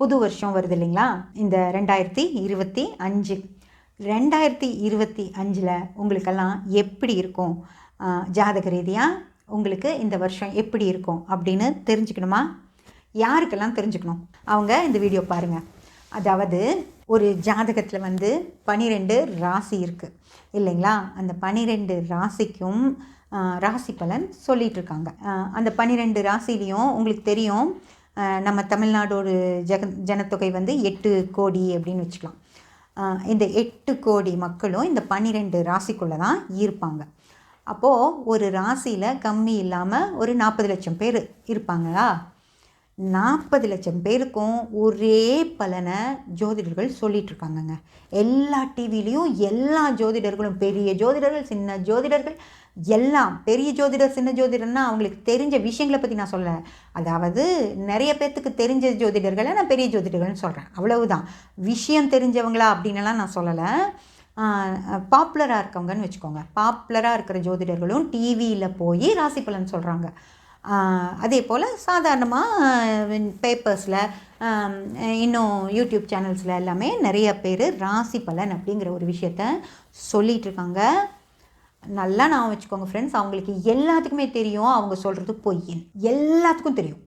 புது வருஷம் வருது இல்லைங்களா? இந்த ரெண்டாயிரத்தி இருபத்தி அஞ்சு. ரெண்டாயிரத்தி இருபத்தி அஞ்சில் உங்களுக்கெல்லாம் எப்படி இருக்கும்? ஜாதக ரீதியாக உங்களுக்கு இந்த வருஷம் எப்படி இருக்கும் அப்படின்னு தெரிஞ்சுக்கணுமா? யாருக்கெல்லாம் தெரிஞ்சுக்கணும்? அவங்க இந்த வீடியோ பாருங்கள் அதாவது ஒரு ஜாதகத்தில் வந்து பனிரெண்டு ராசி இருக்குது இல்லைங்களா? அந்த பனிரெண்டு ராசிக்கும் ராசி பலன் சொல்லிகிட்ருக்காங்க அந்த பனிரெண்டு ராசிலையும் உங்களுக்கு தெரியும் நம்ம தமிழ்நாடோட ஜக ஜனத்தொகை வந்து எட்டு கோடி அப்படின்னு வச்சுக்கலாம். இந்த எட்டு கோடி மக்களும் இந்த பன்னிரெண்டு ராசிக்குள்ளே தான் இருப்பாங்க. அப்போது ஒரு ராசியில் கம்மி இல்லாமல் ஒரு நாற்பது லட்சம் பேர் இருப்பாங்களா? நாற்பது லட்சம் பேருக்கும் ஒரே பலனை ஜோதிடர்கள் சொல்லிகிட்ருக்காங்கங்க எல்லா டிவிலையும் எல்லா ஜோதிடர்களும் பெரிய ஜோதிடர்கள் சின்ன ஜோதிடர்கள் எல்லாம் பெரிய ஜோதிடர் சின்ன ஜோதிடர்னா அவங்களுக்கு தெரிஞ்ச விஷயங்களை பற்றி நான் சொல்ல அதாவது நிறைய பேர்த்துக்கு தெரிஞ்ச ஜோதிடர்களை நான் பெரிய ஜோதிடர்கள்னு சொல்கிறேன் அவ்வளவுதான். விஷயம் தெரிஞ்சவங்களா அப்படின்லாம் நான் சொல்லலை. பாப்புலராக இருக்கவங்கன்னு வச்சுக்கோங்க. பாப்புலராக இருக்கிற ஜோதிடர்களும் டிவியில் போய் ராசி பலன் சொல்கிறாங்க அதே போல் சாதாரணமாக பேப்பர்ஸில் இன்னும் யூடியூப் சேனல்ஸில் எல்லாமே நிறைய பேர் ராசி பலன் அப்படிங்கிற ஒரு விஷயத்த சொல்லிகிட்டு இருக்காங்க. நல்லா நான் வச்சுக்கோங்க ஃப்ரெண்ட்ஸ் அவங்களுக்கு எல்லாத்துக்குமே தெரியும் அவங்க சொல்கிறது பொய் எல்லாத்துக்கும் தெரியும்.